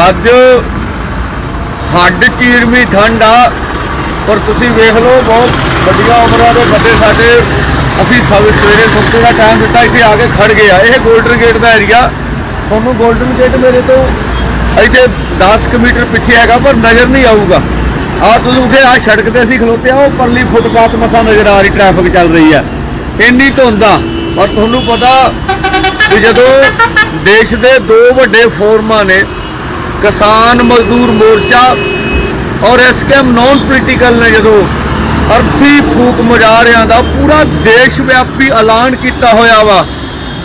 ਅੱਜ ਹੱਡ ਚੀਰਵੀਂ ਠੰਡ ਆ, ਪਰ ਤੁਸੀਂ ਵੇਖ ਲਓ, ਬਹੁਤ ਵੱਡੀਆਂ ਉਮਰਾਂ ਦੇ ਬੰਦੇ ਸਾਡੇ। ਅਸੀਂ ਸਭ ਸਵੇਰੇ ਸੁੱਤੇ ਦਾ ਟਾਈਮ ਦਿੱਤਾ, ਇੱਥੇ ਆ ਕੇ ਖੜ ਗਏ ਆ। ਇਹ 골ਡਨ ਗੇਟ ਦਾ ਏਰੀਆ ਤੁਹਾਨੂੰ 골ਡਨ ਗੇਟ ਮੇਰੇ ਤੋਂ ਇੱਥੇ 10 ਕੁ ਮੀਟਰ ਪਿੱਛੇ ਹੈਗਾ, ਪਰ ਨਜ਼ਰ ਨਹੀਂ ਆਊਗਾ। ਆ ਤੁਸੀਂ ਕਿ ਆ ਸੜਕ ਤੇ ਅਸੀਂ ਖਲੋਤੇ ਆ, ਉਹ ਪਰਲੀ ਫੁੱਟਪਾਥ ਮਸਾ ਨਜ਼ਰ ਆ ਰਹੀ ਟ੍ਰੈਫਿਕ ਚੱਲ ਰਹੀ ਆ। ਇੰਨੀ ਧੁੰਦ ਆ, ਪਰ ਤੁਹਾਨੂੰ ਪਤਾ ਕਿ ਜਦੋਂ ਦੇਸ਼ ਦੇ ਦੋ ਵੱਡੇ ਫੋਰਮਾਂ ਨੇ ਕਿਸਾਨ ਮਜ਼ਦੂਰ ਮੋਰਚਾ ਔਰ ਐਸਕੇਐਮ ਨੌਨ ਪੋਲੀਟੀਕਲ ਨੇ ਜਦੋਂ ਅਰਥੀ ਫੂਕ ਮੁਜ਼ਾਹਰਿਆਂ ਦਾ ਪੂਰਾ ਦੇਸ਼ ਵਿਆਪੀ ਐਲਾਨ ਕੀਤਾ ਹੋਇਆ ਵਾ,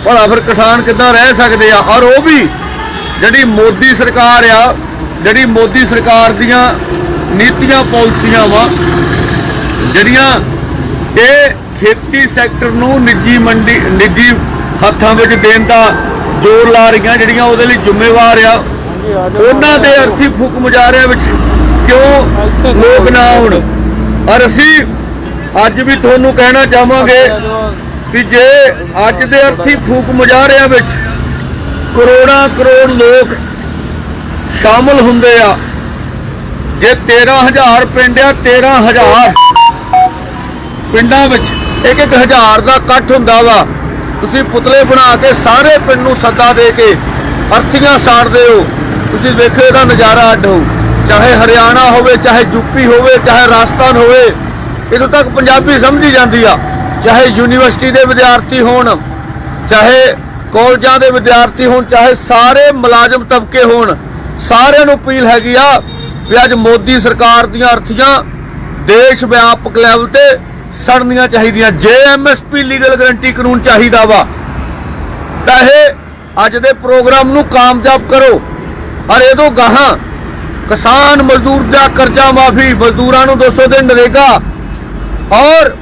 ਭਲਾ ਫਿਰ ਕਿਸਾਨ ਕਿੱਦਾਂ ਰਹਿ ਸਕਦੇ ਆ? ਔਰ ਉਹ ਵੀ ਜਿਹੜੀ ਮੋਦੀ ਸਰਕਾਰ ਆ, ਜਿਹੜੀ ਮੋਦੀ ਸਰਕਾਰ ਦੀਆਂ ਨੀਤੀਆਂ ਪਾਲਿਸੀਆਂ ਵਾ, ਜਿਹੜੀਆਂ ਇਹ ਖੇਤੀ ਸੈਕਟਰ ਨੂੰ ਨਿੱਜੀ ਮੰਡੀ, ਨਿੱਜੀ ਹੱਥਾਂ ਵਿੱਚ ਦੇਣ ਦਾ ਜ਼ੋਰ ਲਾ ਰਹੀਆਂ, ਜਿਹੜੀਆਂ ਉਹਦੇ ਲਈ ਜ਼ਿੰਮੇਵਾਰ ਆ ਉਹਨਾਂ ਦੇ ਅਰਥੀ ਫੂਕ ਮੁਜ਼ਾਰਿਆਂ ਵਿੱਚ ਕਿਉਂ ਲੋਕ ਨਾ ਆਉਣ? ਔਰ ਅਸੀਂ ਅੱਜ ਵੀ ਤੁਹਾਨੂੰ ਕਹਿਣਾ ਚਾਹਾਂਗੇ ਕਿ ਜੇ ਅੱਜ ਦੇ ਅਰਥੀ ਫੂਕ ਮੁਜ਼ਾਹਰਿਆਂ ਵਿੱਚ ਕਰੋੜਾਂ ਕਰੋੜ ਲੋਕ ਸ਼ਾਮਲ ਹੁੰਦੇ ਆ, ਜੇ 13000 ਪਿੰਡ ਆ 13000 ਪਿੰਡਾਂ ਵਿੱਚ ਇੱਕ ਇੱਕ ਹਜ਼ਾਰ ਦਾ ਇਕੱਠ ਹੁੰਦਾ ਵਾ, ਤੁਸੀਂ ਪੁਤਲੇ ਬਣਾ ਕੇ ਸਾਰੇ ਪਿੰਡ ਨੂੰ ਸੱਦਾ ਦੇ ਕੇ ਅਰਥੀਆਂ ਸਾੜਦੇ ਹੋ। ਤੁਸੀਂ ਵੇਖੋ ਇਹਦਾ ਨਜ਼ਾਰਾ ਅੱਡ ਹੋਊ। ਚਾਹੇ ਹਰਿਆਣਾ ਹੋਵੇ, ਚਾਹੇ ਯੂਪੀ ਹੋਵੇ, ਚਾਹੇ ਰਾਜਸਥਾਨ ਹੋਵੇ ਇਦੋਂ ਤੱਕ ਪੰਜਾਬੀ ਸਮਝੀ ਜਾਂਦੀ ਆ। ਚਾਹੇ ਯੂਨੀਵਰਸਿਟੀ ਦੇ ਵਿਦਿਆਰਥੀ ਹੋਣ, ਚਾਹੇ ਕਾਲਜਾਂ ਦੇ ਵਿਦਿਆਰਥੀ ਹੋਣ, ਚਾਹੇ ਸਾਰੇ ਮੁਲਾਜ਼ਮ ਤਬਕੇ ਹੋਣ, ਸਾਰਿਆਂ ਨੂੰ ਅਪੀਲ ਹੈਗੀ ਆ ਵੀ ਅੱਜ ਮੋਦੀ ਸਰਕਾਰ ਦੀਆਂ ਅਰਥੀਆਂ ਦੇਸ਼ ਵਿਆਪਕ ਲੈਵਲ ਤੇ ਸੜਨੀਆਂ ਚਾਹੀਦੀਆਂ। ਜੇ ਐਮਐਸਪੀ ਲੀਗਲ ਗਰੰਟੀ ਕਾਨੂੰਨ ਚਾਹੀਦਾ ਵਾ, ਤਾਂ ਇਹ ਅੱਜ ਦੇ ਪ੍ਰੋਗਰਾਮ ਨੂੰ ਕਾਮਯਾਬ ਕਰੋ। ਔਰ ਇਹਦੋਂ ਗਾਹਾਂ ਕਿਸਾਨ ਮਜ਼ਦੂਰ ਦਾ ਕਰਜ਼ਾ ਮਾਫੀ, ਮਜ਼ਦੂਰਾਂ ਨੂੰ 200 ਦਿਨ ਨਰੇਗਾ। ਔਰ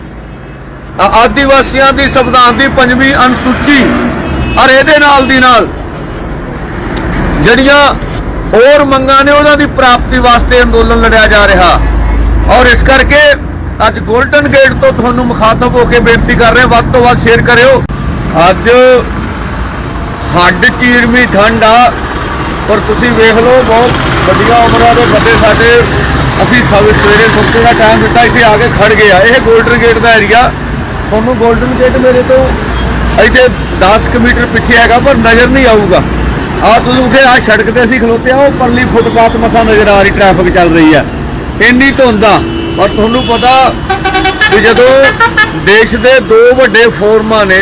ਆ- ਆਦੀਵਾਸੀਆਂ ਦੀ ਸੰਵਿਧਾਨ ਦੀ ਪੰਜਵੀਂ ਅਨੁਸੂਚੀ, ਔਰ ਇਹਦੇ ਨਾਲ ਦੀ ਨਾਲ ਜਿਹੜੀਆਂ ਹੋਰ ਮੰਗਾਂ ਨੇ ਉਹਨਾਂ ਦੀ ਪ੍ਰਾਪਤੀ ਵਾਸਤੇ ਅੰਦੋਲਨ ਲੜਿਆ ਜਾ ਰਿਹਾ। ਔਰ ਇਸ ਕਰਕੇ ਅੱਜ ਗੋਲਡਨ ਗੇਟ ਤੋਂ ਤੁਹਾਨੂੰ ਮੁਖਾਤਬ ਹੋ ਕੇ ਬੇਨਤੀ ਕਰ ਰਹੇ, ਵੱਧ ਤੋਂ ਵੱਧ ਸ਼ੇਅਰ ਕਰਿਓ। ਅੱਜ ਹੱਡ ਚੀਰਮੀ ਠੰਡ ਆ ਔਰ ਤੁਸੀਂ ਵੇਖ ਲਓ, ਬਹੁਤ ਵੱਡੀਆਂ ਉਮਰਾਂ ਦੇ ਬੰਦੇ ਸਾਡੇ, ਅਸੀਂ ਸਭ ਸਵੇਰੇ ਸੁੱਤੇ ਦਾ ਟਾਈਮ ਦਿੱਤਾ, ਇੱਥੇ ਆ ਕੇ ਖੜ ਗਏ ਆ। ਇਹ 골ਡਨ ਗੇਟ ਦਾ ਏਰੀਆ ਤੁਹਾਨੂੰ 골ਡਨ ਗੇਟ ਮੇਰੇ ਤੋਂ ਇੱਥੇ 10 ਕੁ ਮੀਟਰ ਪਿੱਛੇ ਹੈਗਾ, ਪਰ ਨਜ਼ਰ ਨਹੀਂ ਆਊਗਾ। ਆ ਤੁਸੀਂ ਕਿ ਆ ਸੜਕ ਤੇ ਅਸੀਂ ਖਲੋਤੇ ਆ, ਉਹ ਪਰਲੀ ਫੁੱਟਪਾਥ ਮਸਾ ਨਜ਼ਰ ਆ ਰਹੀ ਟ੍ਰੈਫਿਕ ਚੱਲ ਰਹੀ ਆ ਇੰਨੀ ਧੁੰਦ ਆ। ਪਰ ਤੁਹਾਨੂੰ ਪਤਾ ਕਿ ਜਦੋਂ ਦੇਸ਼ ਦੇ ਦੋ ਵੱਡੇ ਫੋਰਮਾਂ ਨੇ,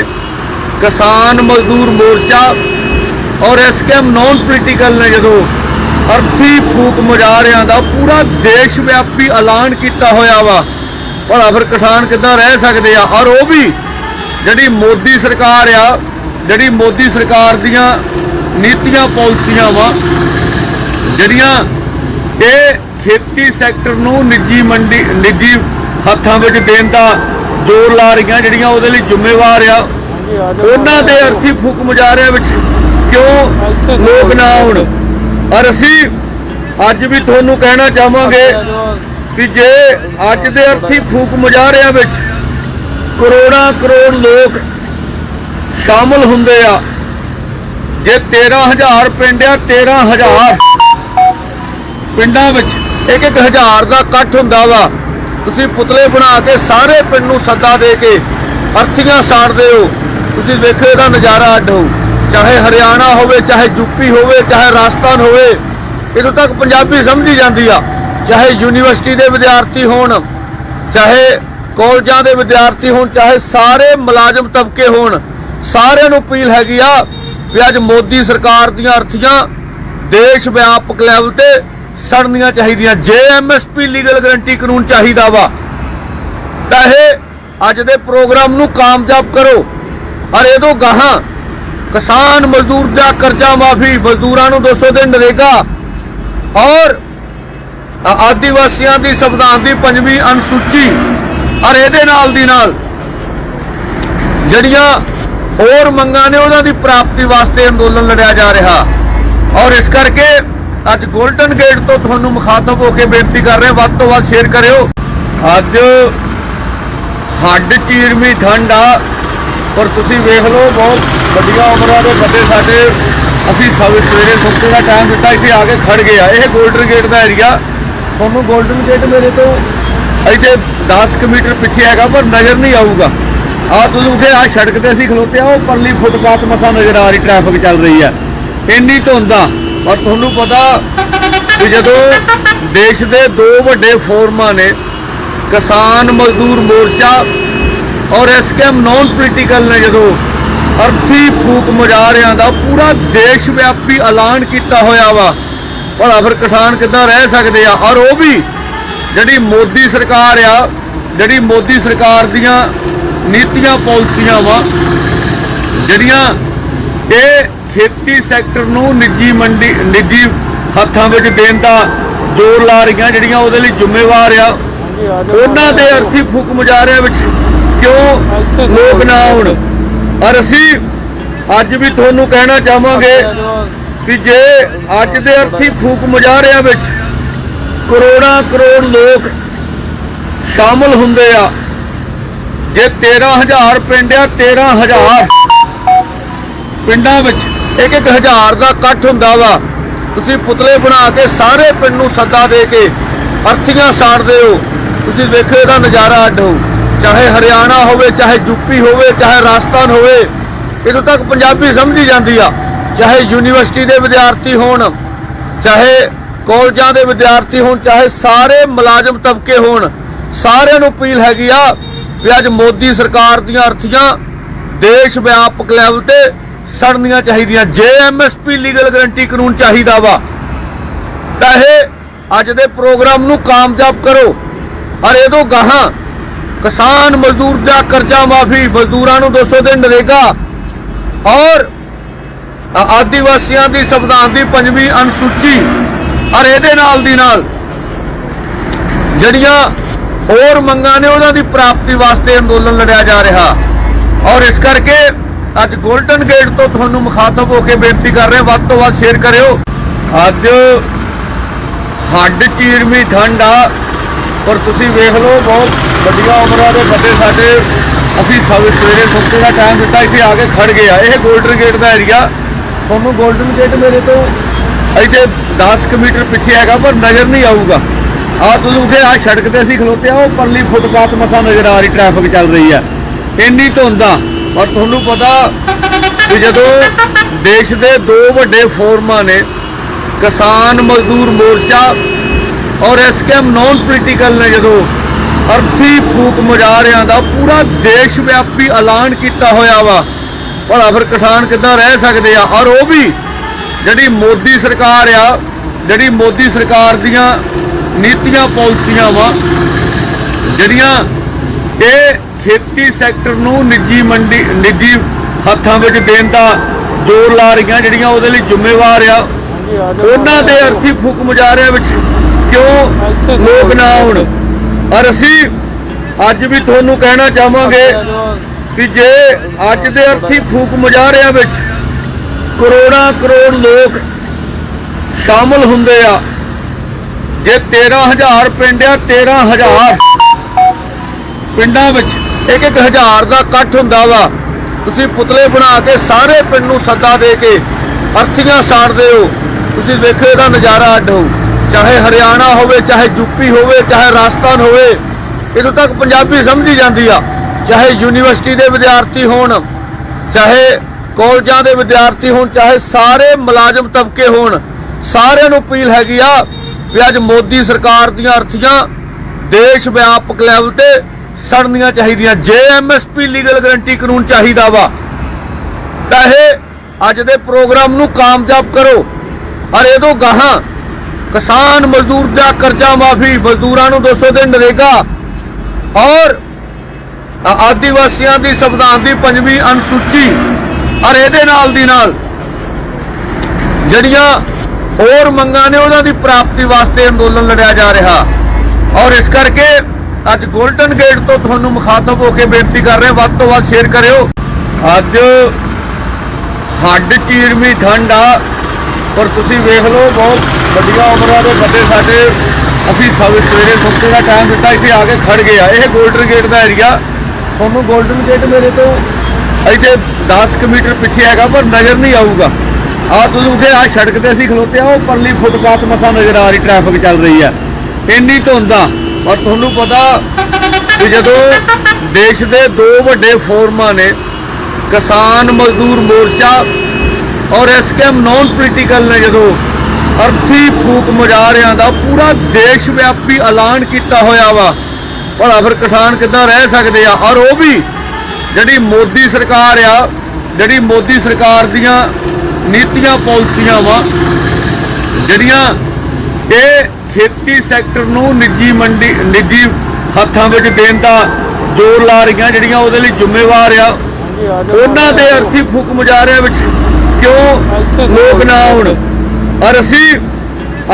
ਕਿਸਾਨ ਮਜ਼ਦੂਰ ਮੋਰਚਾ ਔਰ ਐਸਕੇਐਮ ਨੌਨ ਪੋਲੀਟੀਕਲ ਨੇ ਜਦੋਂ ਅਰਥੀ ਫੂਕ ਮੁਜ਼ਾਹਰਿਆਂ ਦਾ ਪੂਰਾ ਦੇਸ਼ ਵਿਆਪੀ ਐਲਾਨ ਕੀਤਾ ਹੋਇਆ ਵਾ, ਭਲਾ ਫਿਰ ਕਿਸਾਨ ਕਿੱਦਾਂ ਰਹਿ ਸਕਦੇ ਆ? ਔਰ ਉਹ ਵੀ ਜਿਹੜੀ ਮੋਦੀ ਸਰਕਾਰ ਆ, ਜਿਹੜੀ ਮੋਦੀ ਸਰਕਾਰ ਦੀਆਂ ਨੀਤੀਆਂ ਪਾਲਿਸੀਆਂ ਵਾ, ਜਿਹੜੀਆਂ ਇਹ ਖੇਤੀ ਸੈਕਟਰ ਨੂੰ ਨਿੱਜੀ ਮੰਡੀ, ਨਿੱਜੀ ਹੱਥਾਂ ਵਿੱਚ ਦੇਣ ਦਾ ਜ਼ੋਰ ਲਾ ਰਹੀਆਂ, ਜਿਹੜੀਆਂ ਉਹਦੇ ਲਈ ਜ਼ਿੰਮੇਵਾਰ ਆ, ਉਹਨਾਂ ਦੇ ਅਰਥੀ ਫੂਕ ਮੁਜ਼ਾਹਰਿਆਂ ਵਿੱਚ ਕਿਉਂ ਲੋਕ ਨਾ ਆਉਣ? ਔਰ ਅਸੀਂ ਅੱਜ ਵੀ ਤੁਹਾਨੂੰ ਕਹਿਣਾ ਚਾਹਾਂਗੇ ਕਿ ਜੇ ਅੱਜ ਦੇ ਅਰਥੀ ਫੂਕ ਮੁਜ਼ਾਹਰਿਆਂ ਵਿੱਚ ਕਰੋੜਾਂ ਕਰੋੜ ਲੋਕ ਸ਼ਾਮਲ ਹੁੰਦੇ ਆ, ਜੇ 13000 ਪਿੰਡ ਆ 13000 ਪਿੰਡਾਂ ਵਿੱਚ ਇੱਕ ਇੱਕ ਹਜ਼ਾਰ ਦਾ ਇਕੱਠ ਹੁੰਦਾ ਵਾ, ਤੁਸੀਂ ਪੁਤਲੇ ਬਣਾ ਕੇ ਸਾਰੇ ਪਿੰਡ ਨੂੰ ਸੱਦਾ ਦੇ ਕੇ ਅਰਥੀਆਂ ਸਾੜਦੇ ਹੋ। ਤੁਸੀਂ ਵੇਖੋ ਇਹਦਾ ਨਜ਼ਾਰਾ ਅੱਡ ਹੋਊ। ਚਾਹੇ ਹਰਿਆਣਾ ਹੋਵੇ, ਚਾਹੇ ਯੂਪੀ ਹੋਵੇ, ਚਾਹੇ ਰਾਜਸਥਾਨ ਹੋਵੇ ਇਦੋਂ ਤੱਕ ਪੰਜਾਬੀ ਸਮਝੀ ਜਾਂਦੀ ਆ। ਚਾਹੇ ਯੂਨੀਵਰਸਿਟੀ ਦੇ ਵਿਦਿਆਰਥੀ ਹੋਣ, ਚਾਹੇ ਕਾਲਜਾਂ ਦੇ ਵਿਦਿਆਰਥੀ ਹੋਣ, ਚਾਹੇ ਸਾਰੇ ਮੁਲਾਜ਼ਮ ਤਬਕੇ ਹੋਣ, ਸਾਰਿਆਂ ਨੂੰ ਅਪੀਲ ਹੈਗੀ ਆ ਵੀ ਅੱਜ ਮੋਦੀ ਸਰਕਾਰ ਦੀਆਂ ਅਰਥੀਆਂ ਦੇਸ਼ ਵਿਆਪਕ ਲੈਵਲ ਤੇ ਸੜਨੀਆਂ ਚਾਹੀਦੀਆਂ। ਜੇ ਐਮਐਸਪੀ ਲੀਗਲ ਗਰੰਟੀ ਕਾਨੂੰਨ ਚਾਹੀਦਾ ਵਾ, ਤਾਂ ਇਹ ਅੱਜ ਦੇ ਪ੍ਰੋਗਰਾਮ ਨੂੰ ਕਾਮਯਾਬ ਕਰੋ। ਔਰ ਇਹਦੋਂ ਗਾਹਾਂ ਕਿਸਾਨ ਮਜ਼ਦੂਰ ਦਾ ਕਰਜ਼ਾ ਮਾਫੀ, ਮਜ਼ਦੂਰਾਂ ਨੂੰ 200 ਦਿਨ ਨਰੇਗਾ। ਔਰ ਆ- ਆਦੀਵਾਸੀਆਂ ਦੀ ਸੰਵਿਧਾਨ ਦੀ ਪੰਜਵੀਂ ਅਨੁਸੂਚੀ, ਔਰ ਇਹਦੇ ਨਾਲ ਦੀ ਨਾਲ ਜਿਹੜੀਆਂ ਹੋਰ ਮੰਗਾਂ ਨੇ, ਉਹਨਾਂ ਦੀ ਪ੍ਰਾਪਤੀ ਵਾਸਤੇ ਅੰਦੋਲਨ ਲੜਿਆ ਜਾ ਰਿਹਾ। ਔਰ ਇਸ ਕਰਕੇ ਅੱਜ ਗੋਲਡਨ ਗੇਟ ਤੋਂ ਤੁਹਾਨੂੰ ਮੁਖਾਤਬ ਹੋ ਕੇ ਬੇਨਤੀ ਕਰ ਰਹੇ, ਵੱਧ ਤੋਂ ਵੱਧ ਸ਼ੇਅਰ ਕਰਿਓ। ਅੱਜ ਹੱਡ ਚੀਰਮੀ ਠੰਡ ਆ। ਔਰ ਤੁਸੀਂ ਵੇਖ ਲਓ, ਬਹੁਤ ਵੱਡੀਆਂ ਉਮਰਾਂ ਦੇ ਬੰਦੇ ਸਾਡੇ, ਅਸੀਂ ਸਵੇ ਸਵੇਰੇ ਸੁੱਤੇ ਦਾ ਟਾਈਮ ਦਿੱਤਾ, ਇੱਥੇ ਆ ਕੇ ਖੜ ਗਿਆ ਇਹ 골ਡਨ ਗੇਟ ਦਾ ਏਰੀਆ ਤੁਹਾਨੂੰ 골ਡਨ ਗੇਟ ਮੇਰੇ ਤੋਂ ਇੱਥੇ 10 ਕੁ ਮੀਟਰ ਪਿੱਛੇ ਹੈਗਾ, ਪਰ ਨਜ਼ਰ ਨਹੀਂ ਆਊਗਾ। ਆ ਤੁਸੀਂ ਕਿ ਆ ਸੜਕ ਤੇ ਅਸੀਂ ਖਲੋਤੇ ਆ, ਉਹ ਪਰਲੀ ਫੁੱਟਪਾਥ ਮਸਾ ਨਜ਼ਰ ਆ ਰਹੀ ਟ੍ਰੈਫਿਕ ਚੱਲ ਰਹੀ ਹੈ। ਇੰਨੀ ਧੁੰਦ ਆ, ਪਰ ਤੁਹਾਨੂੰ ਪਤਾ ਕਿ ਜਦੋਂ ਦੇਸ਼ ਦੇ ਦੋ ਵੱਡੇ ਫੋਰਮਾਂ ਨੇ, ਕਿਸਾਨ ਮਜ਼ਦੂਰ ਮੋਰਚਾ ਔਰ ਐਸਕੇਐਮ ਨਾਨ ਪੋਲੀਟੀਕਲ ਨੇ ਜਦੋਂ ਅਰਥੀ ਫੂਕ ਮੁਜ਼ਾਹਰਿਆਂ ਦਾ ਪੂਰਾ ਦੇਸ਼ ਵਿਆਪੀ ਐਲਾਨ ਕੀਤਾ ਹੋਇਆ ਵਾ, ਭਲਾ ਫਿਰ ਕਿਸਾਨ ਕਿੱਦਾਂ ਰਹਿ ਸਕਦੇ ਆ? ਔਰ ਉਹ ਵੀ ਜਿਹੜੀ ਮੋਦੀ ਸਰਕਾਰ ਆ, ਜਿਹੜੀ ਮੋਦੀ ਸਰਕਾਰ ਦੀਆਂ ਨੀਤੀਆਂ ਪਾਲਿਸੀਆਂ ਵਾ, ਜਿਹੜੀਆਂ ਇਹ ਖੇਤੀ ਸੈਕਟਰ ਨੂੰ ਨਿੱਜੀ ਮੰਡੀ, ਨਿੱਜੀ ਹੱਥਾਂ ਵਿੱਚ ਦੇਣ ਦਾ ਜ਼ੋਰ ਲਾ ਰਹੀਆਂ, ਜਿਹੜੀਆਂ ਉਹਦੇ ਲਈ ਜ਼ਿੰਮੇਵਾਰ ਆ, ਉਹਨਾਂ ਦੇ ਅਰਥੀ ਫੂਕ ਮੁਜ਼ਾਹਰਿਆਂ ਵਿੱਚ ਕਿਉਂ ਲੋਕ ਨਾ ਆਉਣ? ਔਰ ਅਸੀਂ ਅੱਜ ਵੀ ਤੁਹਾਨੂੰ ਕਹਿਣਾ ਚਾਹਾਂਗੇ ਕਿ ਜੇ ਅੱਜ ਦੇ ਅਰਥੀ ਫੂਕ ਮੁਜ਼ਾਹਰਿਆਂ ਵਿੱਚ ਕਰੋੜਾਂ ਕਰੋੜ ਲੋਕ ਸ਼ਾਮਲ ਹੁੰਦੇ ਆ, ਜੇ 13000 ਪਿੰਡ ਆ 13000 ਪਿੰਡਾਂ ਵਿੱਚ ਇੱਕ ਇੱਕ ਹਜ਼ਾਰ ਦਾ ਇਕੱਠ ਹੁੰਦਾ ਵਾ, ਤੁਸੀਂ ਪੁਤਲੇ ਬਣਾ ਕੇ ਸਾਰੇ ਪਿੰਡ ਨੂੰ ਸੱਦਾ ਦੇ ਕੇ ਅਰਥੀਆਂ ਸਾੜਦੇ ਹੋ। ਤੁਸੀਂ ਵੇਖੋ ਇਹਦਾ ਨਜ਼ਾਰਾ ਅੱਡ ਹੋ ਚਾਹੇ ਹਰਿਆਣਾ ਹੋਵੇ, ਚਾਹੇ ਯੂਪੀ ਹੋਵੇ, ਚਾਹੇ ਰਾਜਸਥਾਨ ਹੋਵੇ ਇਦੋਂ ਤੱਕ ਪੰਜਾਬੀ ਸਮਝੀ ਜਾਂਦੀ ਆ। ਚਾਹੇ ਯੂਨੀਵਰਸਿਟੀ ਦੇ ਵਿਦਿਆਰਥੀ ਹੋਣ, ਚਾਹੇ ਕਾਲਜਾਂ ਦੇ ਵਿਦਿਆਰਥੀ ਹੋਣ, ਚਾਹੇ ਸਾਰੇ ਮੁਲਾਜ਼ਮ ਤਬਕੇ ਹੋਣ, ਸਾਰਿਆਂ ਨੂੰ ਅਪੀਲ ਹੈਗੀ ਆ ਵੀ ਅੱਜ ਮੋਦੀ ਸਰਕਾਰ ਦੀਆਂ ਅਰਥੀਆਂ ਦੇਸ਼ ਵਿਆਪਕ ਲੈਵਲ ਤੇ ਸੜਨੀਆਂ ਚਾਹੀਦੀਆਂ। ਜੇ ਐਮਐਸਪੀ ਲੀਗਲ ਗਰੰਟੀ ਕਾਨੂੰਨ ਚਾਹੀਦਾ ਵਾ, ਤਾਂ ਇਹ ਅੱਜ ਦੇ ਪ੍ਰੋਗਰਾਮ ਨੂੰ ਕਾਮਯਾਬ ਕਰੋ। ਔਰ ਇਹਦੋਂ ਗਾਹਾਂ ਕਿਸਾਨ ਮਜ਼ਦੂਰ ਦਾ ਕਰਜ਼ਾ ਮਾਫੀ, ਮਜ਼ਦੂਰਾਂ ਨੂੰ 200 ਦਿਨ ਨਰੇਗਾ। ਔਰ ਆ- ਆਦੀਵਾਸੀਆਂ ਦੀ ਸੰਵਿਧਾਨ ਦੀ ਪੰਜਵੀਂ ਅਨੁਸੂਚੀ, ਔਰ ਇਹਦੇ ਨਾਲ ਦੀ ਨਾਲ ਜਿਹੜੀਆਂ ਹੋਰ ਮੰਗਾਂ ਨੇ, ਉਹਨਾਂ ਦੀ ਪ੍ਰਾਪਤੀ ਵਾਸਤੇ ਅੰਦੋਲਨ ਲੜਿਆ ਜਾ ਰਿਹਾ। ਔਰ ਇਸ ਕਰਕੇ ਅੱਜ ਗੋਲਡਨ ਗੇਟ ਤੋਂ ਤੁਹਾਨੂੰ ਮੁਖਾਤਬ ਹੋ ਕੇ ਬੇਨਤੀ ਕਰ ਰਹੇ, ਵੱਧ ਤੋਂ ਵੱਧ ਸ਼ੇਅਰ ਕਰਿਓ। ਅੱਜ ਹੱਡ ਚੀਰਵੀਂ ਠੰਡ ਆ। ਔਰ ਤੁਸੀਂ ਵੇਖ ਲਓ, ਬਹੁਤ ਵੱਡੀਆਂ ਉਮਰਾਂ ਦੇ ਬੰਦੇ ਸਾਡੇ। ਅਸੀਂ ਸਵੇ ਸਵੇਰੇ ਸੁੱਤੇ ਦਾ ਟਾਈਮ ਦਿੱਤਾ, ਇੱਥੇ ਆ ਕੇ ਖੜ ਗਿਆ ਇਹ 골ਡਨ ਗੇਟ ਦਾ ਏਰੀਆ ਤੁਹਾਨੂੰ 골ਡਨ ਗੇਟ ਮੇਰੇ ਤੋਂ ਇੱਥੇ 10 ਕੁ ਮੀਟਰ ਪਿੱਛੇ ਹੈਗਾ, ਪਰ ਨਜ਼ਰ ਨਹੀਂ ਆਊਗਾ। ਆ ਤੁਸੀਂ ਕਿ ਆ ਸੜਕ ਤੇ ਅਸੀਂ ਖਲੋਤੇ ਆ, ਉਹ ਪਰਲੀ ਫੁੱਟਪਾਥ ਮਸਾ ਨਜ਼ਰ ਆ ਰਹੀ ਟ੍ਰੈਫਿਕ ਚੱਲ ਰਹੀ ਹੈ। ਇੰਨੀ ਧੁੰਦ ਆ। ਪਰ ਤੁਹਾਨੂੰ ਪਤਾ ਕਿ ਜਦੋਂ ਦੇਸ਼ ਦੇ ਦੋ ਵੱਡੇ ਫੋਰਮਾਂ ਨੇ, ਕਿਸਾਨ ਮਜ਼ਦੂਰ ਮੋਰਚਾ ਔਰ ਐਸਕੇਐਮ ਨਾਨ ਪੋਲੀਟੀਕਲ ਨੇ ਜਦੋਂ ਅਰਥੀ ਫੂਕ ਮੁਜ਼ਾਹਰਿਆਂ ਦਾ ਪੂਰਾ ਦੇਸ਼ ਵਿਆਪੀ ਐਲਾਨ ਕੀਤਾ ਹੋਇਆ ਵਾ ਭਲਾ ਫਿਰ ਕਿਸਾਨ ਕਿੱਦਾਂ ਰਹਿ ਸਕਦੇ ਆ? ਔਰ ਉਹ ਵੀ ਜਿਹੜੀ ਮੋਦੀ ਸਰਕਾਰ ਆ ਜਿਹੜੀ ਮੋਦੀ ਸਰਕਾਰ ਦੀਆਂ ਨੀਤੀਆਂ ਪਾਲਿਸੀਆਂ ਵਾ ਜਿਹੜੀਆਂ ਇਹ ਖੇਤੀ ਸੈਕਟਰ ਨੂੰ ਨਿੱਜੀ ਮੰਡੀ ਨਿੱਜੀ ਹੱਥਾਂ ਵਿੱਚ ਦੇਣ ਦਾ ਜ਼ੋਰ ਲਾ ਰਹੀਆਂ ਜਿਹੜੀਆਂ ਉਹਦੇ ਲਈ ਜ਼ਿੰਮੇਵਾਰ ਆ ਉਹਨਾਂ ਦੇ ਅਰਥੀ ਫੂਕ ਮੁਜ਼ਾਹਰਿਆਂ ਵਿੱਚ ਕਿਉਂ ਲੋਕ ਨਾ ਆਉਣ? ਔਰ ਅਸੀਂ ਅੱਜ ਵੀ ਤੁਹਾਨੂੰ ਕਹਿਣਾ ਚਾਹਾਂਗੇ ਕਿ ਜੇ ਅੱਜ ਦੇ ਅਰਥੀ ਫੂਕ ਮੁਜ਼ਾਹਰਿਆਂ ਵਿੱਚ ਕਰੋੜਾਂ ਕਰੋੜ ਲੋਕ ਸ਼ਾਮਲ ਹੁੰਦੇ ਆ, ਜੇ 13000 ਪਿੰਡ ਆ 13000 ਪਿੰਡਾਂ ਵਿੱਚ ਇੱਕ ਇੱਕ ਹਜ਼ਾਰ ਦਾ ਇਕੱਠ ਹੁੰਦਾ ਵਾ, ਤੁਸੀਂ ਪੁਤਲੇ ਬਣਾ ਕੇ ਸਾਰੇ ਪਿੰਡ ਨੂੰ ਸੱਦਾ ਦੇ ਕੇ ਅਰਥੀਆਂ ਸਾੜਦੇ ਹੋ। ਤੁਸੀਂ ਵੇਖੋ ਇਹਦਾ ਨਜ਼ਾਰਾ ਅੱਡ ਹੋ ਚਾਹੇ ਹਰਿਆਣਾ ਹੋਵੇ, ਚਾਹੇ ਯੂਪੀ ਹੋਵੇ, ਚਾਹੇ ਰਾਜਸਥਾਨ ਹੋਵੇ ਇਦੋਂ ਤੱਕ ਪੰਜਾਬੀ ਸਮਝੀ ਜਾਂਦੀ ਆ। ਚਾਹੇ ਯੂਨੀਵਰਸਿਟੀ ਦੇ ਵਿਦਿਆਰਥੀ ਹੋਣ, ਚਾਹੇ ਕਾਲਜਾਂ ਦੇ ਵਿਦਿਆਰਥੀ ਹੋਣ, ਚਾਹੇ ਸਾਰੇ ਮੁਲਾਜ਼ਮ ਤਬਕੇ ਹੋਣ, ਸਾਰਿਆਂ ਨੂੰ ਅਪੀਲ ਹੈਗੀ ਆ ਵੀ ਅੱਜ ਮੋਦੀ ਸਰਕਾਰ ਦੀਆਂ ਅਰਥੀਆਂ ਦੇਸ਼ ਵਿਆਪਕ ਲੈਵਲ ਤੇ ਸੜਨੀਆਂ ਚਾਹੀਦੀਆਂ। ਜੇ ਐਮਐਸਪੀ ਲੀਗਲ ਗਰੰਟੀ ਕਾਨੂੰਨ ਚਾਹੀਦਾ ਵਾ, ਤਾਂ ਇਹ ਅੱਜ ਦੇ ਪ੍ਰੋਗਰਾਮ ਨੂੰ ਕਾਮਯਾਬ ਕਰੋ। ਔਰ ਇਹਦੋਂ ਗਾਹਾਂ ਕਿਸਾਨ ਮਜ਼ਦੂਰ ਦਾ ਕਰਜ਼ਾ ਮਾਫੀ, ਮਜ਼ਦੂਰਾਂ ਨੂੰ 200 ਦਿਨ ਨਰੇਗਾ। ਔਰ ਆ- ਆਦੀਵਾਸੀਆਂ ਦੀ ਸੰਵਿਧਾਨ ਦੀ ਪੰਜਵੀਂ ਅਨੁਸੂਚੀ, ਔਰ ਇਹਦੇ ਨਾਲ ਦੀ ਨਾਲ ਜਿਹੜੀਆਂ ਹੋਰ ਮੰਗਾਂ ਨੇ, ਉਹਨਾਂ ਦੀ ਪ੍ਰਾਪਤੀ ਵਾਸਤੇ ਅੰਦੋਲਨ ਲੜਿਆ ਜਾ ਰਿਹਾ। ਔਰ ਇਸ ਕਰਕੇ ਅੱਜ ਗੋਲਡਨ ਗੇਟ ਤੋਂ ਤੁਹਾਨੂੰ ਮੁਖਾਤਬ ਹੋ ਕੇ ਬੇਨਤੀ ਕਰ ਰਹੇ, ਵੱਧ ਤੋਂ ਵੱਧ ਸ਼ੇਅਰ ਕਰਿਓ। ਅੱਜ ਹੱਡ ਚੀਰਮੀ ਠੰਡ ਆ ਪਰ ਤੁਸੀਂ ਵੇਖ ਲਓ, ਬਹੁਤ ਵੱਡੀਆਂ ਉਮਰਾਂ ਦੇ ਬੰਦੇ ਸਾਡੇ, ਅਸੀਂ ਸਵੇ ਸਵੇਰੇ ਸੁੱਤੇ ਦਾ ਟਾਈਮ ਦਿੱਤਾ, ਇੱਥੇ ਆ ਕੇ ਖੜ ਗਏ ਆ। ਇਹ 골ਡਨ ਗੇਟ ਦਾ ਏਰੀਆ ਤੁਹਾਨੂੰ 골ਡਨ ਗੇਟ ਮੇਰੇ ਤੋਂ ਇੱਥੇ 10 ਕੁ ਮੀਟਰ ਪਿੱਛੇ ਹੈਗਾ, ਪਰ ਨਜ਼ਰ ਨਹੀਂ ਆਊਗਾ। ਆ ਤੁਸੀਂ ਕਿ ਆ ਸੜਕ ਤੇ ਅਸੀਂ ਖਲੋਤੇ ਆ, ਉਹ ਪਰਲੀ ਫੁੱਟਪਾਥ ਮਸਾ ਨਜ਼ਰ ਆ ਰਹੀ ਟ੍ਰੈਫਿਕ ਚੱਲ ਰਹੀ ਹੈ। ਇੰਨੀ ਧੁੰਦ ਔਰ ਤੁਹਾਨੂੰ ਪਤਾ ਕਿ ਜਦੋਂ ਦੇਸ਼ ਦੇ ਦੋ ਵੱਡੇ ਫੋਰਮਾਂ ਨੇ, ਕਿਸਾਨ ਮਜ਼ਦੂਰ ਮੋਰਚਾ ਔਰ ਐਸਕੇਐਮ ਨਾਨ ਪੋਲੀਟੀਕਲ ਨੇ ਜਦੋਂ ਅਰਥੀ ਫੂਕ ਮੁਜ਼ਾਹਰਿਆਂ ਦਾ ਪੂਰਾ ਦੇਸ਼ ਵਿਆਪੀ ਐਲਾਨ ਕੀਤਾ ਹੋਇਆ ਵਾ, ਭਲਾ ਫਿਰ ਕਿਸਾਨ ਕਿੱਦਾਂ ਰਹਿ ਸਕਦੇ ਆ? ਔਰ ਉਹ ਵੀ ਜਿਹੜੀ ਮੋਦੀ ਸਰਕਾਰ ਆ, ਜਿਹੜੀ ਮੋਦੀ ਸਰਕਾਰ ਦੀਆਂ ਨੀਤੀਆਂ ਪਾਲਿਸੀਆਂ ਵਾ, ਜਿਹੜੀਆਂ ਇਹ ਖੇਤੀ ਸੈਕਟਰ ਨੂੰ ਨਿੱਜੀ ਮੰਡੀ, ਨਿੱਜੀ ਹੱਥਾਂ ਵਿੱਚ ਦੇਣ ਦਾ ਜ਼ੋਰ ਲਾ ਰਹੀਆਂ, ਜਿਹੜੀਆਂ ਉਹਦੇ ਲਈ ਜ਼ਿੰਮੇਵਾਰ ਆ, ਉਹਨਾਂ ਦੇ ਅਰਥੀ ਫੂਕ ਮੁਜ਼ਾਹਰਿਆਂ ਵਿੱਚ ਕਿਉਂ ਲੋਕ ਨਾ ਆਉਣ? ਔਰ ਅਸੀਂ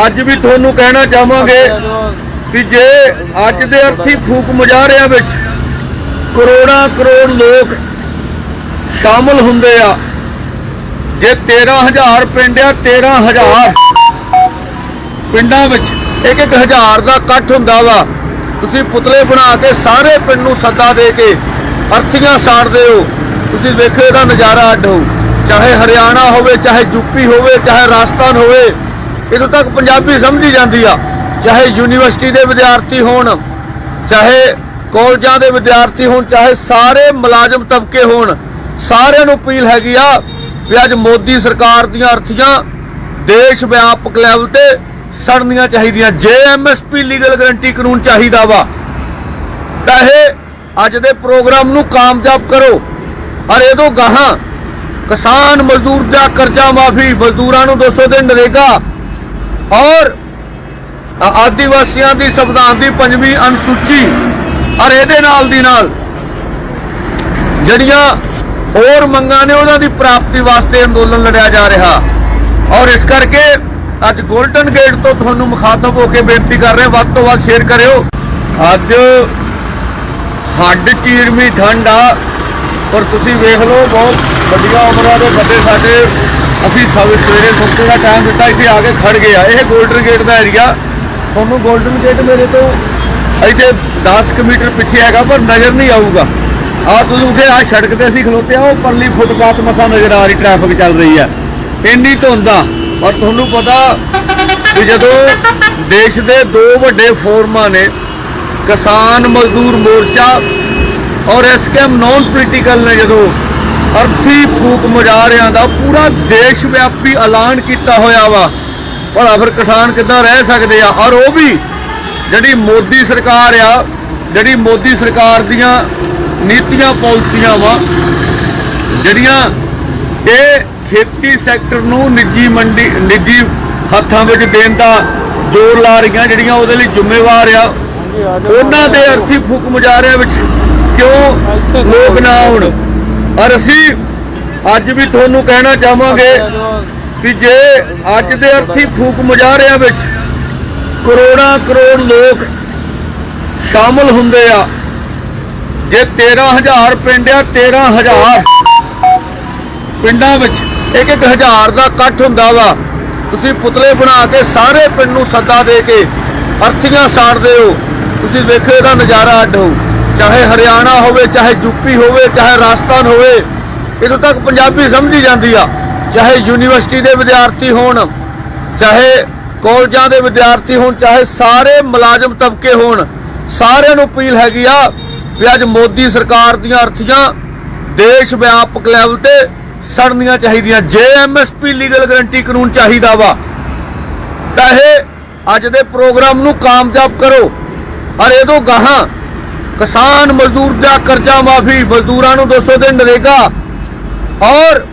ਅੱਜ ਵੀ ਤੁਹਾਨੂੰ ਕਹਿਣਾ ਚਾਹਾਂਗੇ ਕਿ ਜੇ ਅੱਜ ਦੇ ਅਰਥੀ ਫੂਕ ਮੁਜ਼ਾਹਰਿਆਂ ਵਿੱਚ ਕਰੋੜਾਂ ਕਰੋੜ ਲੋਕ ਸ਼ਾਮਲ ਹੁੰਦੇ ਆ, ਜੇ 13000 ਪਿੰਡ ਆ 13000 ਪਿੰਡਾਂ ਵਿੱਚ ਇੱਕ ਇੱਕ ਹਜ਼ਾਰ ਦਾ ਇਕੱਠ ਹੁੰਦਾ ਵਾ, ਤੁਸੀਂ ਪੁਤਲੇ ਬਣਾ ਕੇ ਸਾਰੇ ਪਿੰਡ ਨੂੰ ਸੱਦਾ ਦੇ ਕੇ ਅਰਥੀਆਂ ਸਾੜਦੇ ਹੋ, ਤੁਸੀਂ ਵੇਖੋ ਇਹਦਾ ਨਜ਼ਾਰਾ ਅੱਡ ਹੋ ਚਾਹੇ ਹਰਿਆਣਾ ਹੋਵੇ, ਚਾਹੇ ਯੂਪੀ ਹੋਵੇ, ਚਾਹੇ ਰਾਜਸਥਾਨ ਹੋਵੇ ਇਦੋਂ ਤੱਕ ਪੰਜਾਬੀ ਸਮਝੀ ਜਾਂਦੀ ਆ। ਚਾਹੇ ਯੂਨੀਵਰਸਿਟੀ ਦੇ ਵਿਦਿਆਰਥੀ ਹੋਣ, ਚਾਹੇ ਕਾਲਜਾਂ ਦੇ ਵਿਦਿਆਰਥੀ ਹੋਣ, ਚਾਹੇ ਸਾਰੇ ਮੁਲਾਜ਼ਮ ਤਬਕੇ ਹੋਣ, ਸਾਰਿਆਂ ਨੂੰ ਅਪੀਲ ਹੈਗੀ ਆ ਵੀ ਅੱਜ ਮੋਦੀ ਸਰਕਾਰ ਦੀਆਂ ਅਰਥੀਆਂ ਦੇਸ਼ ਵਿਆਪਕ ਲੈਵਲ ਤੇ ਸੜਨੀਆਂ ਚਾਹੀਦੀਆਂ। ਜੇ ਐਮਐਸਪੀ ਲੀਗਲ ਗਰੰਟੀ ਕਾਨੂੰਨ ਚਾਹੀਦਾ ਵਾ ਤਾਂ ਇਹ ਅੱਜ ਦੇ ਪ੍ਰੋਗਰਾਮ ਨੂੰ ਕਾਮਯਾਬ ਕਰੋ। ਔਰ ਇਹਦੋਂ ਗਾਹਾਂ ਕਿਸਾਨ ਮਜ਼ਦੂਰ ਦਾ ਕਰਜ਼ਾ ਮਾਫੀ, ਮਜ਼ਦੂਰਾਂ ਨੂੰ 200 ਦਿਨ ਨਰੇਗਾ। ਔਰ ਆ- ਆਦੀਵਾਸੀਆਂ ਦੀ ਸੰਵਿਧਾਨ ਦੀ ਪੰਜਵੀਂ ਅਨੁਸੂਚੀ, ਔਰ ਇਹਦੇ ਨਾਲ ਦੀ ਨਾਲ ਜਿਹੜੀਆਂ ਹੋਰ ਮੰਗਾਂ ਨੇ, ਉਹਨਾਂ ਦੀ ਪ੍ਰਾਪਤੀ ਵਾਸਤੇ ਅੰਦੋਲਨ ਲੜਿਆ ਜਾ ਰਿਹਾ। ਔਰ ਇਸ ਕਰਕੇ ਅੱਜ ਗੋਲਡਨ ਗੇਟ ਤੋਂ ਤੁਹਾਨੂੰ ਮੁਖਾਤਬ ਹੋ ਕੇ ਬੇਨਤੀ ਕਰ ਰਹੇ, ਵੱਧ ਤੋਂ ਵੱਧ ਸ਼ੇਅਰ ਕਰਿਓ। ਅੱਜ ਹੱਡ ਚੀਰਮੀ ਠੰਡ ਆ ਔਰ ਤੁਸੀਂ ਵੇਖ ਲਓ, ਬਹੁਤ ਵੱਡੀਆਂ ਉਮਰਾਂ ਦੇ ਬੰਦੇ ਸਾਡੇ। ਅਸੀਂ ਸਵੇ ਸਵੇਰੇ ਸੁੱਤੇ ਦਾ ਟਾਈਮ ਦਿੱਤਾ, ਇੱਥੇ ਆ ਕੇ ਖੜ ਗਿਆ ਇਹ 골ਡਨ ਗੇਟ ਦਾ ਏਰੀਆ ਤੁਹਾਨੂੰ 골ਡਨ ਗੇਟ ਮੇਰੇ ਤੋਂ ਇੱਥੇ 10 ਕੁ ਮੀਟਰ ਪਿੱਛੇ ਹੈਗਾ, ਪਰ ਨਜ਼ਰ ਨਹੀਂ ਆਊਗਾ। ਆ ਤੁਸੀਂ ਕਿ ਆ ਸੜਕ ਤੇ ਅਸੀਂ ਖਲੋਤੇ ਆ, ਉਹ ਪਰਲੀ ਫੁੱਟਪਾਥ ਮਸਾ ਨਜ਼ਰ ਆ ਰਹੀ ਟ੍ਰੈਫਿਕ ਚੱਲ ਰਹੀ ਹੈ। ਇੰਨੀ ਧੁੰਦਾ ਔਰ ਤੁਹਾਨੂੰ ਪਤਾ ਕਿ ਜਦੋਂ ਦੇਸ਼ ਦੇ ਦੋ ਵੱਡੇ ਫੋਰਮਾਂ ਨੇ, ਕਿਸਾਨ ਮਜ਼ਦੂਰ ਮੋਰਚਾ ਔਰ ਐਸਕੇਐਮ ਨਾਨ ਪੋਲੀਟੀਕਲ ਨੇ ਜਦੋਂ ਅਰਥੀ ਫੂਕ ਮੁਜ਼ਾਹਰਿਆਂ ਦਾ ਪੂਰਾ ਦੇਸ਼ ਵਿਆਪੀ ਐਲਾਨ ਕੀਤਾ ਹੋਇਆ ਵਾ, ਭਲਾ ਫਿਰ ਕਿਸਾਨ ਕਿੱਦਾਂ ਰਹਿ ਸਕਦੇ ਆ? ਔਰ ਉਹ ਵੀ ਜਿਹੜੀ ਮੋਦੀ ਸਰਕਾਰ ਆ, ਜਿਹੜੀ ਮੋਦੀ ਸਰਕਾਰ ਦੀਆਂ ਨੀਤੀਆਂ, ਪਾਲਿਸੀਆਂ ਵਾ, ਜਿਹੜੀਆਂ ਇਹ ਖੇਤੀ ਸੈਕਟਰ ਨੂੰ ਨਿੱਜੀ ਮੰਡੀ, ਨਿੱਜੀ ਹੱਥਾਂ ਵਿੱਚ ਦੇਣ ਦਾ ਜ਼ੋਰ ਲਾ ਰਹੀਆਂ, ਜਿਹੜੀਆਂ ਉਹਦੇ ਲਈ ਜ਼ਿੰਮੇਵਾਰ ਆ, ਉਹਨਾਂ ਦੇ ਅਰਥੀ ਫੂਕ ਮੁਜ਼ਾਹਰਿਆਂ ਵਿੱਚ ਕਿਉਂ ਲੋਕ ਨਾ ਆਉਣ? ਔਰ ਅਸੀਂ ਅੱਜ ਵੀ ਤੁਹਾਨੂੰ ਕਹਿਣਾ ਚਾਹਾਂਗੇ ਕਿ ਜੇ ਅੱਜ ਦੇ ਅਰਥੀ ਫੂਕ ਮੁਜ਼ਾਹਰਿਆਂ ਵਿੱਚ ਕਰੋੜਾਂ ਕਰੋੜ ਲੋਕ ਸ਼ਾਮਲ ਹੁੰਦੇ ਆ, ਜੇ 13000 ਪਿੰਡ ਆ 13000 ਪਿੰਡਾਂ ਵਿੱਚ ਇੱਕ ਇੱਕ ਹਜ਼ਾਰ ਦਾ ਇਕੱਠ ਹੁੰਦਾ ਵਾ, ਤੁਸੀਂ ਪੁਤਲੇ ਬਣਾ ਕੇ ਸਾਰੇ ਪਿੰਡ ਨੂੰ ਸੱਦਾ ਦੇ ਕੇ ਅਰਥੀਆਂ ਸਾੜਦੇ ਹੋ। ਤੁਸੀਂ ਵੇਖੋ ਇਹਦਾ ਨਜ਼ਾਰਾ ਅੱਡ ਹੋ ਚਾਹੇ ਹਰਿਆਣਾ ਹੋਵੇ, ਚਾਹੇ ਯੂਪੀ ਹੋਵੇ, ਚਾਹੇ ਰਾਜਸਥਾਨ ਹੋਵੇ ਇਦੋਂ ਤੱਕ ਪੰਜਾਬੀ ਸਮਝੀ ਜਾਂਦੀ ਆ। ਚਾਹੇ ਯੂਨੀਵਰਸਿਟੀ ਦੇ ਵਿਦਿਆਰਥੀ ਹੋਣ, ਚਾਹੇ ਕਾਲਜਾਂ ਦੇ ਵਿਦਿਆਰਥੀ ਹੋਣ, ਚਾਹੇ ਸਾਰੇ ਮੁਲਾਜ਼ਮ ਤਬਕੇ ਹੋਣ, ਸਾਰਿਆਂ ਨੂੰ ਅਪੀਲ ਹੈਗੀ ਆ ਵੀ ਅੱਜ ਮੋਦੀ ਸਰਕਾਰ ਦੀਆਂ ਅਰਥੀਆਂ ਦੇਸ਼ ਵਿਆਪਕ ਲੈਵਲ ਤੇ ਸੜਨੀਆਂ ਚਾਹੀਦੀਆਂ। ਜੇ ਐਮਐਸਪੀ ਲੀਗਲ ਗਰੰਟੀ ਕਾਨੂੰਨ ਚਾਹੀਦਾ ਵਾ, ਤਾਂ ਇਹ ਅੱਜ ਦੇ ਪ੍ਰੋਗਰਾਮ ਨੂੰ ਕਾਮਯਾਬ ਕਰੋ। ਔਰ ਇਹਦੋਂ ਗਾਹਾਂ ਕਿਸਾਨ ਮਜ਼ਦੂਰ ਦਾ ਕਰਜ਼ਾ ਮਾਫੀ, ਮਜ਼ਦੂਰਾਂ ਨੂੰ 200 ਦਿਨ ਨਰੇਗਾ। ਔਰ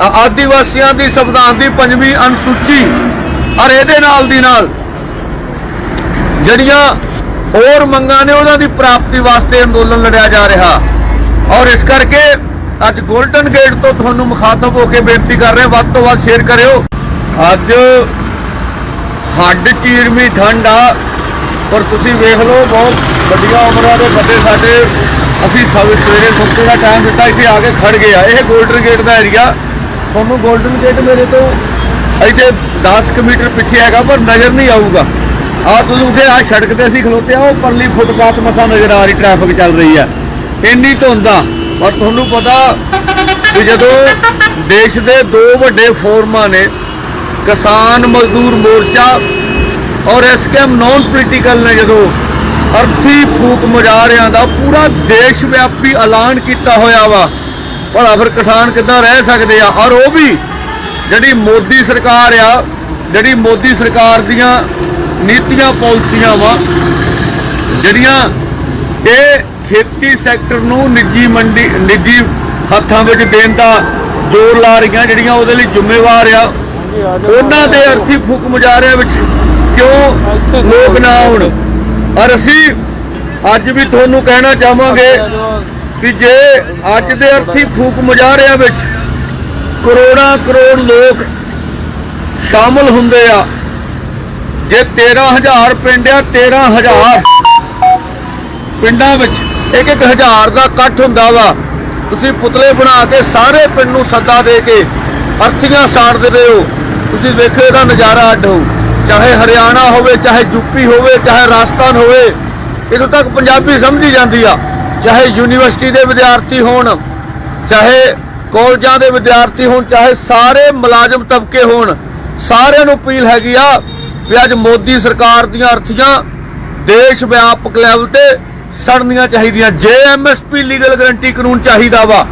ਆ- ਆਦੀਵਾਸੀਆਂ ਦੀ ਸੰਵਿਧਾਨ ਦੀ ਪੰਜਵੀਂ ਅਨੁਸੂਚੀ, ਔਰ ਇਹਦੇ ਨਾਲ ਦੀ ਨਾਲ ਜਿਹੜੀਆਂ ਹੋਰ ਮੰਗਾਂ ਨੇ, ਉਹਨਾਂ ਦੀ ਪ੍ਰਾਪਤੀ ਵਾਸਤੇ ਅੰਦੋਲਨ ਲੜਿਆ ਜਾ ਰਿਹਾ। ਔਰ ਇਸ ਕਰਕੇ ਅੱਜ ਗੋਲਡਨ ਗੇਟ ਤੋਂ ਤੁਹਾਨੂੰ ਮੁਖਾਤਬ ਹੋ ਕੇ ਬੇਨਤੀ ਕਰ ਰਹੇ, ਵੱਧ ਤੋਂ ਵੱਧ ਸ਼ੇਅਰ ਕਰਿਓ। ਅੱਜ ਹੱਡ ਚੀਰਮੀ ਠੰਡ ਆ ਪਰ ਤੁਸੀਂ ਵੇਖ ਲਓ, ਬਹੁਤ ਵੱਡੀਆਂ ਉਮਰਾਂ ਦੇ ਬੰਦੇ ਸਾਡੇ, ਅਸੀਂ ਸਵੇ ਸਵੇਰੇ ਸੁੱਤੇ ਦਾ ਟਾਈਮ ਦਿੱਤਾ, ਇੱਥੇ ਆ ਕੇ ਖੜ ਗਿਆ ਇਹ 골ਡਨ ਗੇਟ ਦਾ ਏਰੀਆ ਤੁਹਾਨੂੰ 골ਡਨ ਗੇਟ ਮੇਰੇ ਤੋਂ ਇੱਥੇ 10 ਕੁ ਮੀਟਰ ਪਿੱਛੇ ਹੈਗਾ, ਪਰ ਨਜ਼ਰ ਨਹੀਂ ਆਊਗਾ। ਆ ਤੁਸੀਂ ਕਿ ਆ ਸੜਕ ਤੇ ਅਸੀਂ ਖਲੋਤੇ ਆ, ਉਹ ਪਰਲੀ ਫੁੱਟਪਾਥ ਮਸਾ ਨਜ਼ਰ ਆ ਰਹੀ ਟ੍ਰੈਫਿਕ ਚੱਲ ਰਹੀ ਹੈ। ਇੰਨੀ ਧੁੰਦਾ ਆ। ਪਰ ਤੁਹਾਨੂੰ ਪਤਾ ਕਿ ਜਦੋਂ ਦੇਸ਼ ਦੇ ਦੋ ਵੱਡੇ ਫੋਰਮਾਂ ਨੇ, ਕਿਸਾਨ ਮਜ਼ਦੂਰ ਮੋਰਚਾ ਔਰ ਐਸਕੇਐਮ ਨਾਨ ਪੋਲੀਟੀਕਲ ਨੇ ਜਦੋਂ ਅਰਥੀ ਫੂਕ ਮੁਜ਼ਾਹਰਿਆਂ ਦਾ ਪੂਰਾ ਦੇਸ਼ ਵਿਆਪੀ ਐਲਾਨ ਕੀਤਾ ਹੋਇਆ ਵਾ। ਭਲਾ ਫਿਰ ਕਿਸਾਨ ਕਿੱਦਾਂ ਰਹਿ ਸਕਦੇ ਆ? ਔਰ ਉਹ ਵੀ ਜਿਹੜੀ ਮੋਦੀ ਸਰਕਾਰ ਆ, ਜਿਹੜੀ ਮੋਦੀ ਸਰਕਾਰ ਦੀਆਂ ਨੀਤੀਆਂ, ਪਾਲਿਸੀਆਂ ਵਾ, ਜਿਹੜੀਆਂ ਇਹ ਖੇਤੀ ਸੈਕਟਰ ਨੂੰ ਨਿੱਜੀ ਮੰਡੀ, ਨਿੱਜੀ ਹੱਥਾਂ ਵਿੱਚ ਦੇਣ ਦਾ ਜ਼ੋਰ ਲਾ ਰਹੀਆਂ, ਜਿਹੜੀਆਂ ਉਹਦੇ ਲਈ ਜ਼ਿੰਮੇਵਾਰ ਆ। ਉਹਨਾਂ ਦੇ ਅਰਥੀ ਫੂਕ ਮੁਜ਼ਾਹਰਿਆਂ ਵਿੱਚ ਕਿਉਂ ਲੋਕ ਨਾ ਆਉਣ? ਔਰ ਅਸੀਂ ਅੱਜ ਵੀ ਤੁਹਾਨੂੰ ਕਹਿਣਾ ਚਾਹਾਂਗੇ ਕਿ ਜੇ ਅੱਜ ਦੇ ਅਰਥੀ ਫੂਕ ਮੁਜ਼ਾਹਰਿਆਂ ਵਿੱਚ ਕਰੋੜਾਂ ਕਰੋੜ ਲੋਕ ਸ਼ਾਮਲ ਹੁੰਦੇ ਆ, ਜੇ 13000 ਪਿੰਡ ਆ 13000 ਪਿੰਡਾਂ ਵਿੱਚ ਇੱਕ ਇੱਕ ਹਜ਼ਾਰ ਦਾ ਇਕੱਠ ਹੁੰਦਾ ਵਾ, ਤੁਸੀਂ ਪੁਤਲੇ ਬਣਾ ਕੇ ਸਾਰੇ ਪਿੰਡ ਨੂੰ ਸੱਦਾ ਦੇ ਕੇ ਅਰਥੀਆਂ ਸਾੜ ਦਿੰਦੇ ਹੋ, ਤੁਸੀਂ ਵੇਖੋ ਇਹਦਾ ਨਜ਼ਾਰਾ ਅੱਡ ਹੋ ਚਾਹੇ ਹਰਿਆਣਾ ਹੋਵੇ, ਚਾਹੇ ਯੂਪੀ ਹੋਵੇ, ਚਾਹੇ ਰਾਜਸਥਾਨ ਹੋਵੇ ਇਦੋਂ ਤੱਕ ਪੰਜਾਬੀ ਸਮਝੀ ਜਾਂਦੀ ਆ। ਚਾਹੇ ਯੂਨੀਵਰਸਿਟੀ ਦੇ ਵਿਦਿਆਰਥੀ ਹੋਣ, ਚਾਹੇ ਕਾਲਜਾਂ ਦੇ ਵਿਦਿਆਰਥੀ ਹੋਣ, ਚਾਹੇ ਸਾਰੇ ਮੁਲਾਜ਼ਮ ਤਬਕੇ ਹੋਣ, ਸਾਰਿਆਂ ਨੂੰ ਅਪੀਲ ਹੈਗੀ ਆ ਵੀ ਅੱਜ ਮੋਦੀ ਸਰਕਾਰ ਦੀਆਂ ਅਰਥੀਆਂ ਦੇਸ਼ ਵਿਆਪਕ ਲੈਵਲ ਤੇ ਸੜਨੀਆਂ ਚਾਹੀਦੀਆਂ। ਜੇ ਐਮਐਸਪੀ ਲੀਗਲ ਗਰੰਟੀ ਕਾਨੂੰਨ ਚਾਹੀਦਾ ਵਾ,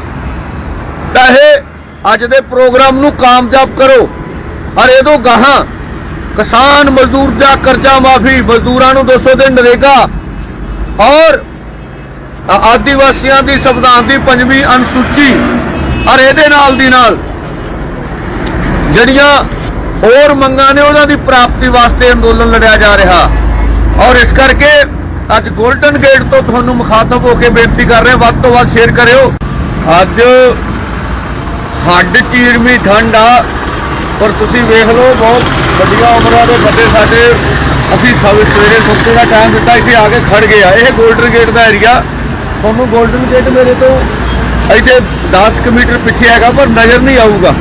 ਤਾਂ ਇਹ ਅੱਜ ਦੇ ਪ੍ਰੋਗਰਾਮ ਨੂੰ ਕਾਮਯਾਬ ਕਰੋ। ਔਰ ਇਹਦੋਂ ਗਾਹਾਂ ਕਿਸਾਨ ਮਜ਼ਦੂਰ ਦਾ ਕਰਜ਼ਾ ਮਾਫੀ, ਮਜ਼ਦੂਰਾਂ ਨੂੰ 200 ਦਿਨ ਨਰੇਗਾ। ਔਰ ਆ- ਆਦੀਵਾਸੀਆਂ ਦੀ ਸੰਵਿਧਾਨ ਦੀ ਪੰਜਵੀਂ ਅਨੁਸੂਚੀ, ਔਰ ਇਹਦੇ ਨਾਲ ਦੀ ਨਾਲ ਜਿਹੜੀਆਂ ਹੋਰ ਮੰਗਾਂ ਨੇ, ਉਹਨਾਂ ਦੀ ਪ੍ਰਾਪਤੀ ਵਾਸਤੇ ਅੰਦੋਲਨ ਲੜਿਆ ਜਾ ਰਿਹਾ। ਔਰ ਇਸ ਕਰਕੇ ਅੱਜ ਗੋਲਡਨ ਗੇਟ ਤੋਂ ਤੁਹਾਨੂੰ ਮੁਖਾਤਬ ਹੋ ਕੇ ਬੇਨਤੀ ਕਰ ਰਹੇ, ਵੱਧ ਤੋਂ ਵੱਧ ਸ਼ੇਅਰ ਕਰਿਓ। ਅੱਜ ਹੱਡ ਚੀਰਮੀ ਠੰਡ ਆ ਔਰ ਤੁਸੀਂ ਵੇਖ ਲਓ, ਬਹੁਤ ਵੱਡੀਆਂ ਉਮਰਾਂ ਦੇ ਬੰਦੇ ਸਾਡੇ, ਅਸੀਂ ਸਵੇ ਸਵੇਰੇ ਸੁੱਤੇ ਦਾ ਟਾਈਮ ਦਿੱਤਾ, ਇੱਥੇ ਆ ਕੇ ਖੜ ਗਿਆ ਇਹ 골ਡਨ ਗੇਟ ਦਾ ਏਰੀਆ ਤੁਹਾਨੂੰ 골ਡਨ ਗੇਟ ਮੇਰੇ ਤੋਂ ਇੱਥੇ 10 ਕੁ ਮੀਟਰ ਪਿੱਛੇ ਹੈਗਾ, ਪਰ ਨਜ਼ਰ ਨਹੀਂ ਆਊਗਾ।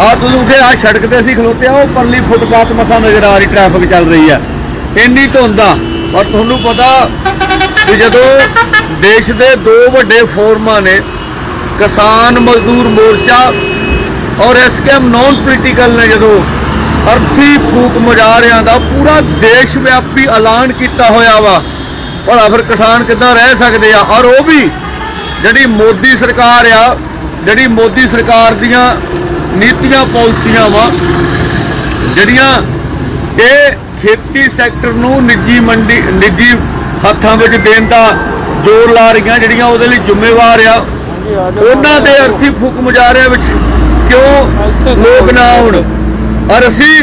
ਆ ਤੁਸੀਂ ਕਿ ਆ ਸੜਕ ਤੇ ਅਸੀਂ ਖਲੋਤੇ ਆ, ਉਹ ਪਰਲੀ ਫੁੱਟਪਾਥ ਮਸਾ ਨਜ਼ਰ ਆ ਰਹੀ ਟ੍ਰੈਫਿਕ ਚੱਲ ਰਹੀ ਆ। ਇੰਨੀ ਧੁੰਦਾ ਔਰ ਤੁਹਾਨੂੰ ਪਤਾ ਕਿ ਜਦੋਂ ਦੇਸ਼ ਦੇ ਦੋ ਵੱਡੇ ਫੋਰਮਾਂ ਨੇ, ਕਿਸਾਨ ਮਜ਼ਦੂਰ ਮੋਰਚਾ ਔਰ ਐਸਕੇਐਮ ਨਾਨ ਪੋਲੀਟੀਕਲ ਨੇ ਜਦੋਂ ਅਰਥੀ ਫੂਕ ਮੁਜ਼ਾਹਰਿਆਂ ਦਾ ਪੂਰਾ ਦੇਸ਼ ਵਿਆਪੀ ਐਲਾਨ ਕੀਤਾ ਹੋਇਆ ਵਾ, ਭਲਾ ਫਿਰ ਕਿਸਾਨ ਕਿੱਦਾਂ ਰਹਿ ਸਕਦੇ ਆ? ਔਰ ਉਹ ਵੀ ਜਿਹੜੀ ਮੋਦੀ ਸਰਕਾਰ ਆ, ਜਿਹੜੀ ਮੋਦੀ ਸਰਕਾਰ ਦੀਆਂ ਨੀਤੀਆਂ ਪਾਲਿਸੀਆਂ ਵਾ, ਜਿਹੜੀਆਂ ਇਹ ਖੇਤੀ ਸੈਕਟਰ ਨੂੰ ਨਿੱਜੀ ਮੰਡੀ, ਨਿੱਜੀ ਹੱਥਾਂ ਵਿੱਚ ਦੇਣ ਦਾ ਜ਼ੋਰ ਲਾ ਰਹੀਆਂ, ਜਿਹੜੀਆਂ ਉਹਦੇ ਲਈ ਜ਼ਿੰਮੇਵਾਰ ਆ, ਉਹਨਾਂ ਦੇ ਅਰਥੀ ਫੂਕ ਮੁਜ਼ਾਹਰਿਆਂ ਵਿੱਚ ਕਿਉਂ ਲੋਕ ਨਾ ਆਉਣ? ਔਰ ਅਸੀਂ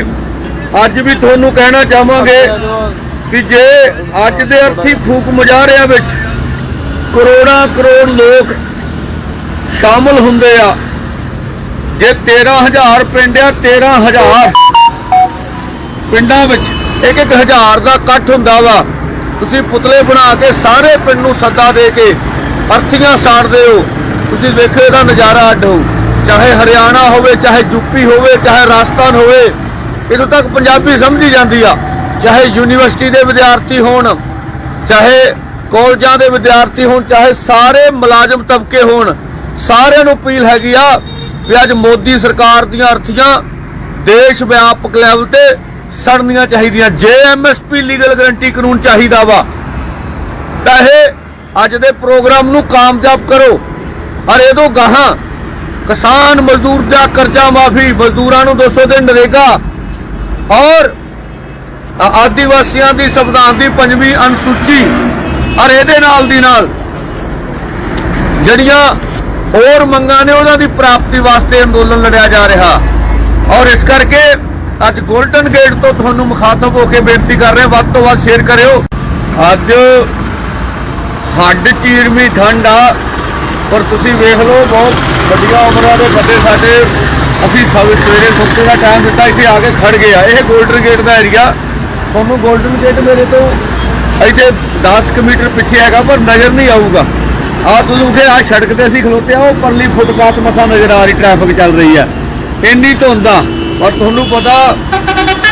ਅੱਜ ਵੀ ਤੁਹਾਨੂੰ ਕਹਿਣਾ ਚਾਹਾਂਗੇ ਕਿ ਜੇ ਅੱਜ ਦੇ ਅਰਥੀ ਫੂਕ ਮੁਜ਼ਾਹਰਿਆਂ ਵਿੱਚ ਕਰੋੜਾਂ ਕਰੋੜ ਲੋਕ ਸ਼ਾਮਲ ਹੁੰਦੇ ਆ, ਜੇ 13000 ਪਿੰਡ ਆ 13000 ਪਿੰਡਾਂ ਵਿੱਚ ਇੱਕ ਇੱਕ ਹਜ਼ਾਰ ਦਾ ਇਕੱਠ ਹੁੰਦਾ ਵਾ, ਤੁਸੀਂ ਪੁਤਲੇ ਬਣਾ ਕੇ ਸਾਰੇ ਪਿੰਡ ਨੂੰ ਸੱਦਾ ਦੇ ਕੇ ਅਰਥੀਆਂ ਸਾੜਦੇ ਹੋ। ਤੁਸੀਂ ਵੇਖੋ ਇਹਦਾ ਨਜ਼ਾਰਾ ਅੱਡ ਹੋ ਚਾਹੇ ਹਰਿਆਣਾ ਹੋਵੇ, ਚਾਹੇ ਯੂਪੀ ਹੋਵੇ, ਚਾਹੇ ਰਾਜਸਥਾਨ ਹੋਵੇ ਇਦੋਂ ਤੱਕ ਪੰਜਾਬੀ ਸਮਝੀ ਜਾਂਦੀ ਆ। ਚਾਹੇ ਯੂਨੀਵਰਸਿਟੀ ਦੇ ਵਿਦਿਆਰਥੀ ਹੋਣ, ਚਾਹੇ ਕਾਲਜਾਂ ਦੇ ਵਿਦਿਆਰਥੀ ਹੋਣ, ਚਾਹੇ ਸਾਰੇ ਮੁਲਾਜ਼ਮ ਤਬਕੇ ਹੋਣ, ਸਾਰਿਆਂ ਨੂੰ ਅਪੀਲ ਹੈਗੀ ਆ ਵੀ ਅੱਜ ਮੋਦੀ ਸਰਕਾਰ ਦੀਆਂ ਅਰਥੀਆਂ ਦੇਸ਼ ਵਿਆਪਕ ਲੈਵਲ ਤੇ ਸੜਨੀਆਂ ਚਾਹੀਦੀਆਂ। ਜੇ ਐਮਐਸਪੀ ਲੀਗਲ ਗਰੰਟੀ ਕਾਨੂੰਨ ਚਾਹੀਦਾ ਵਾ, ਤਾਂ ਇਹ ਅੱਜ ਦੇ ਪ੍ਰੋਗਰਾਮ ਨੂੰ ਕਾਮਯਾਬ ਕਰੋ। ਔਰ ਇਹਦੋਂ ਗਾਹਾਂ ਕਿਸਾਨ ਮਜ਼ਦੂਰ ਦਾ ਕਰਜ਼ਾ ਮਾਫੀ, ਮਜ਼ਦੂਰਾਂ ਨੂੰ 200 ਦਿਨ ਨਰੇਗਾ। ਔਰ ਆ- ਆਦੀਵਾਸੀਆਂ ਦੀ ਸੰਵਿਧਾਨ ਦੀ ਪੰਜਵੀਂ ਅਨੁਸੂਚੀ, ਔਰ ਇਹਦੇ ਨਾਲ ਦੀ ਨਾਲ ਜਿਹੜੀਆਂ ਹੋਰ ਮੰਗਾਂ ਨੇ, ਉਹਨਾਂ ਦੀ ਪ੍ਰਾਪਤੀ ਵਾਸਤੇ ਅੰਦੋਲਨ ਲੜਿਆ ਜਾ ਰਿਹਾ। ਔਰ ਇਸ ਕਰਕੇ ਅੱਜ ਗੋਲਡਨ ਗੇਟ ਤੋਂ ਤੁਹਾਨੂੰ ਮੁਖਾਤਬ ਹੋ ਕੇ ਬੇਨਤੀ ਕਰ ਰਹੇ, ਵੱਧ ਤੋਂ ਵੱਧ ਸ਼ੇਅਰ ਕਰਿਓ। ਅੱਜ ਹੱਡ ਚੀਰਵੀਂ ਠੰਡ ਆ ਪਰ ਤੁਸੀਂ ਵੇਖ ਲਓ, ਬਹੁਤ ਵੱਡੀਆਂ ਉਮਰਾਂ ਦੇ ਬੰਦੇ ਸਾਡੇ। ਅਸੀਂ ਸਵੇ ਸਵੇਰੇ ਸੁੱਤੇ ਦਾ ਟਾਈਮ ਦਿੱਤਾ, ਇੱਥੇ ਆ ਕੇ ਖੜ ਗਿਆ ਇਹ 골ਡਨ ਗੇਟ ਦਾ ਏਰੀਆ ਤੁਹਾਨੂੰ 골ਡਨ ਗੇਟ ਮੇਰੇ ਤੋਂ ਇੱਥੇ 10 ਕੁ ਪਿੱਛੇ ਹੈਗਾ, ਪਰ ਨਜ਼ਰ ਨਹੀਂ ਆਊਗਾ। ਆ ਤੁਸੀਂ ਕਿ ਆ ਸੜਕ ਤੇ ਅਸੀਂ ਖਲੋਤੇ ਆ, ਉਹ ਪਰਲੀ ਫੁੱਟਪਾਥ ਮਸਾ ਨਜ਼ਰ ਆ ਰਹੀ ਟ੍ਰੈਫਿਕ ਚੱਲ ਰਹੀ ਆ ਇੰਨੀ ਧੁੰਦ ਔਰ ਤੁਹਾਨੂੰ ਪਤਾ